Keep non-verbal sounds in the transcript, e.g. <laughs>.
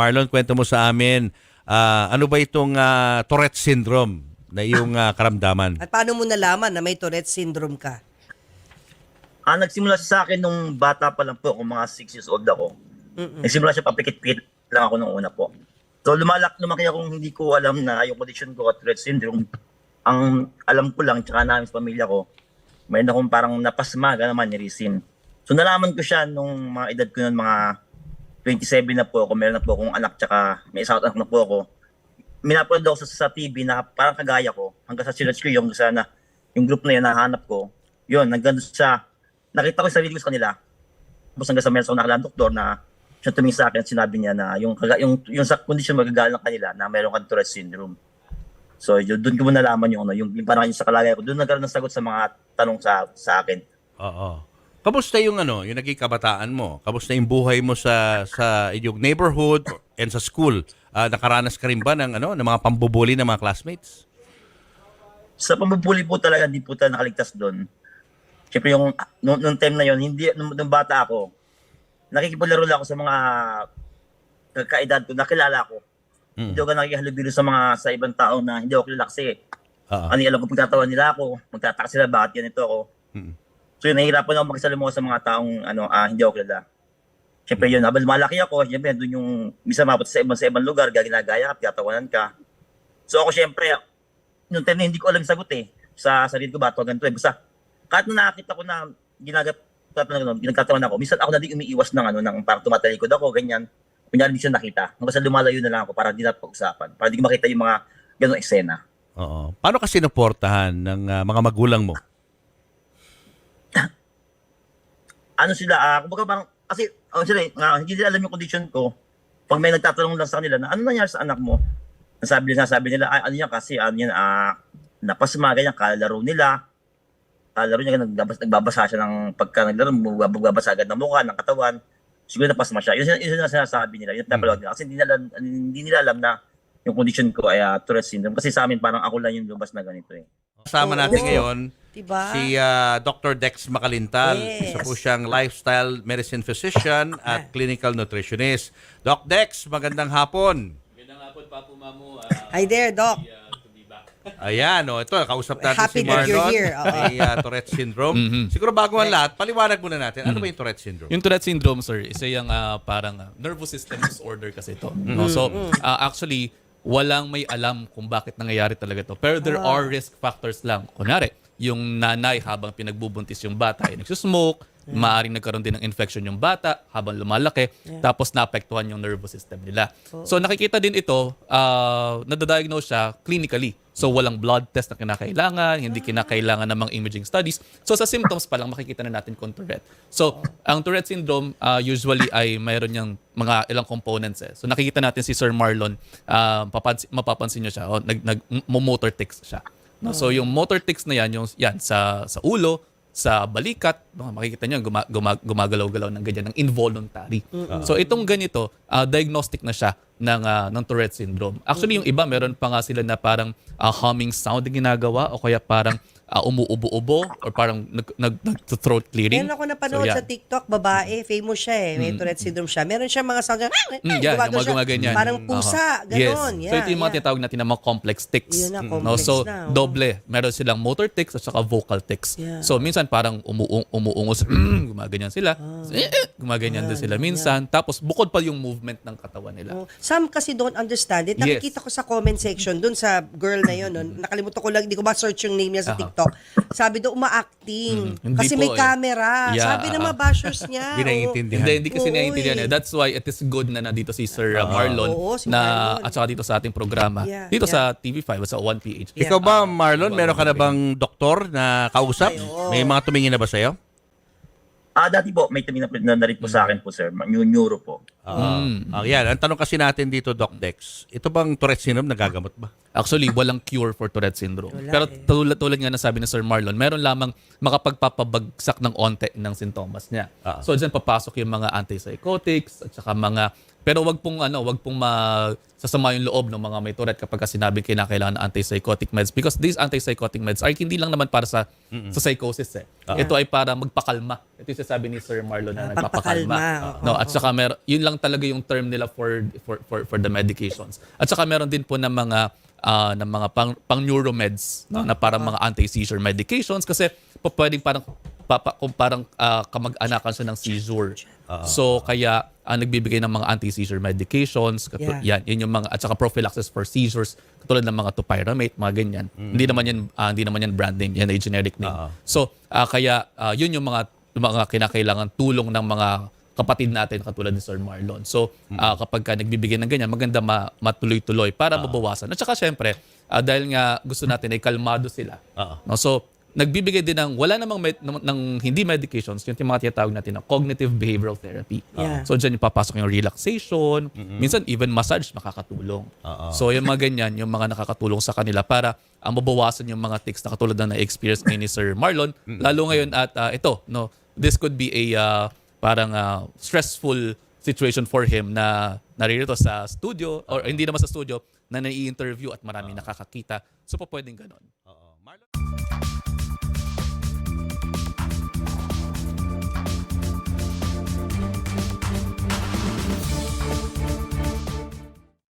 Marlon, kwento mo sa amin, ah, ano ba itong ah, Tourette syndrome na iyong ah, karamdaman? At paano mo nalaman na may Tourette syndrome ka? Ah, nagsimula siya sa akin nung bata pa lang po, kung mga 6 years old ako. Nagsimula siya papikit-pikit lang ako nung una po. So lumalak, lumaki akong hindi ko alam na yung condition ko at Tourette syndrome. Ang alam ko lang, tsaka namin sa pamilya ko, mayroon akong parang napasmaga naman ni Rizin. So nalaman ko siya nung mga edad ko nun, mga 27 na po ako, meron na po akong anak, tsaka may isang anak na po ako. Minapanood ako sa, sa TV na parang kagaya ko, hanggang sa sinerch ko yung sana, yung group na yun, nahanap ko. Yun, hanggang sa, nakita ko yung sarili ko sa kanila. Tapos hanggang sa meron sa nakalang doktor na siya tumingin sa akin at sinabi niya na yung, yung, yung sa condition magagalang kanila na meron kang Tourette syndrome. So yun, doon ko mo nalaman yung, ano, yung, yung parang yung sa kalagayan ko. Doon nagkaroon ng sagot sa mga tanong sa, sa akin. Oo. Kamusta yung ano, yung naging kabataan mo? Kamusta yung buhay mo sa sa iyong neighborhood and sa school? Ah, nakaranas ka rin ba ng ano, ng mga pambubuli ng mga classmates? Sa pamupuli po talaga, hindi po tayo nakaligtas doon. Siyempre yung, nung, nung time na yun, hindi, nung, nung bata ako, nakikipaglaro lang ako sa mga kaedad ko, nakilala ko. Mm. Hindi ako nakikihalubilo sa mga sa ibang tao na hindi ako kilala kasi Oo. ano alam ko pagtatawan nila ako, magtataka sila bakit ganito ako. Mm. So yun, nahihirapan ako makisalamuha sa mga taong ano, ah, hindi ako kilala. Siyempre yun, habang malaki ako, siyempre doon yung misa mabot sa ibang, sa ibang lugar, gaginagaya ka, tatawanan ka. So ako siyempre, nung time na hindi ko alam sagot eh, sa sarili ko ba, ito ganito eh. Basta, kahit na nakakita ko na ginagat, ano, ginagkatawan ako, minsan ako na din umiiwas ng ano, ng parang tumatalikod ako, ganyan. Kunyari siya nakita. Sa lumalayo na lang ako para di na pag-usapan. Para di ko makita yung mga ganong eksena. Oo. Paano ka sinuportahan ng ah, mga magulang mo? Ano sila, ah, kumbaga parang, kasi, ano sila, eh, nga, hindi nila alam yung condition ko. Pag may nagtatanong lang sa kanila na, ano nangyari sa anak mo? Nasabi nila, nasabi nila, ay, ano yan kasi, ano yan, ah, napasma, ganyan, kalaro nila. Kalaro niya, nagbabasa, nagbabasa siya ng pagka naglaro, magbabasa agad ng mukha, ng katawan. Siguro napasma siya. Yun, yun, yun ang sinasabi nila, yun ang nila. Kasi hindi nila, alam- hindi nila alam na yung condition ko ay ah, Tourette syndrome. Kasi sa amin, parang ako lang yung lumabas na ganito eh. Kasama natin ngayon Diba? si ah, Dr. Dex Makalintal. Yes. Isa po siyang lifestyle medicine physician at <laughs> clinical nutritionist. Doc Dex, magandang hapon. Magandang hapon pa po, Mamu. Hi there, Doc. uh, to be back. <laughs> Ayan, oh, ito, kausap natin si Happy that you're Marlon. here. Oo. May ah, Tourette syndrome. <laughs> Siguro bago ang lahat, paliwanag muna natin. Ano ba yung Tourette syndrome? Yung Tourette syndrome, sir, isa yung ah, parang ah, nervous system disorder kasi ito. No? So, ah, actually, walang may alam kung bakit nangyayari talaga to. Pero there are risk factors lang. Kunwari, yung nanay habang pinagbubuntis yung bata ay nagsusmoke, maaaring nagkaroon din ng infection yung bata habang lumalaki, tapos naapektuhan yung nervous system nila. So nakikita din ito, uh, nadadiagnose siya clinically. So walang blood test na kinakailangan, hindi kinakailangan ng mga imaging studies. So sa symptoms pa lang makikita na natin kung Tourette. So ang Tourette syndrome uh, usually ay mayroon niyang mga ilang components eh. So nakikita natin si Sir Marlon, uh, papansin, mapapansin niyo siya, oh, nag, nag motor tics siya. No? So yung motor tics na yan, yung yan sa sa ulo, sa balikat, no, makikita niyo guma, guma, gumagalaw-galaw ng ganyan ng involuntary. So itong ganito, ah, diagnostic na siya ng ah, ng Tourette syndrome. Actually yung iba meron pa nga sila na parang ah, humming sound na ginagawa o kaya parang ah, umuubo-ubo or parang nag, nag, throat clearing. Meron ako napanood So, sa yan. TikTok, babae, famous siya eh. May Tourette syndrome siya. Meron siya mga sound, Mm, yung mga gumaganyan. Parang pusa, Aha. Yes. ganon. So ito yung mga tinatawag natin na mga complex tics. Yun na, no? complex So na, oh. doble. Meron silang motor tics at saka vocal tics. Yeah. So minsan parang umuung umuungos, mm, <clears throat> gumaganyan sila. Ah. Eh, eh, gumaganyan din sila minsan. Tapos bukod pa yung movement ng katawan nila. Oh, Some kasi don't understand it. Yes. Nakikita ko sa comment section dun sa girl na yun. No? <clears throat> Nakalimutan ko lang, hindi ko ma-search yung name niya sa Aha. TikTok. Sabi daw, uma-acting. Hindi Kasi po may eh. camera. Yeah, Sabi ng mga bashers niya. Hindi naiintindihan. Hindi, hindi kasi Oo, naiintindihan eh. eh. That's why it is good na nandito si Sir uh, Marlon Oo, si na Marlon. at saka dito sa ating programa. Yeah, dito yeah. sa TV5 at sa 1PH. Yeah. Ikaw ba, Marlon, meron ka na bang doktor na kausap? Ay, oo. May mga tumingin na ba sa'yo? Ah, dati po, may tumina na, na rin po sa akin po, sir. New neuro po. Oo. Ah, yan. Ang tanong kasi natin dito, Doc Dex, ito bang Tourette syndrome nagagamot ba? Actually, walang cure for Tourette syndrome. Wala Pero eh. tulad, tulad nga nasabi ni Sir Marlon, meron lamang makapagpapabagsak ng onte ng sintomas niya. Ah. So dyan papasok yung mga antipsychotics at saka mga Pero wag pong ano, wag pong masasama yung loob ng mga may Tourette kapag ka sinabing kinakailangan ng antipsychotic meds because these antipsychotic meds ay hindi lang naman para sa sa psychosis eh. Ito ay para magpakalma. Ito yung sasabi ni Sir Marlon na Ah, nagpapakalma. oo. No, at saka mer yun lang talaga yung term nila for for for, for the medications. At saka meron din po ng mga ah, ng mga pang, pang neuromeds no, na parang mga anti-seizure medications kasi pwedeng parang papa, kung parang ah, kamag-anakan siya ng seizure. So kaya ah, nagbibigay ng mga anti-seizure medications, Yeah. yan, yun yung mga at saka prophylaxis for seizures katulad ng mga topiramate, mga ganyan. Hindi naman yan ah, hindi naman yan brand name, yan ay generic name. So ah, kaya ah, yun yung mga yung mga kinakailangan tulong ng mga kapatid natin katulad ni Sir Marlon. So ah, kapag ka nagbibigay ng ganyan, maganda ma- matuloy-tuloy para mabawasan. At saka syempre, ah, dahil nga gusto natin ay kalmado sila. No, so nagbibigay din ng wala namang med- ng, ng hindi medications, yung mga tinatawag natin na cognitive behavioral therapy. Yeah. So diyan yung papasok yung relaxation, minsan even massage makakatulong. Oo. So yung mga ganyan, yung mga nakakatulong sa kanila para ang mabawasan yung mga tics na katulad na na-experience ni Sir Marlon. Lalo ngayon at ah, ito, no, this could be a ah, parang ah, stressful situation for him na naririto sa studio or hindi naman sa studio na nai-interview at marami nakakakita. So po pwedeng ganon. Oo. Marlon?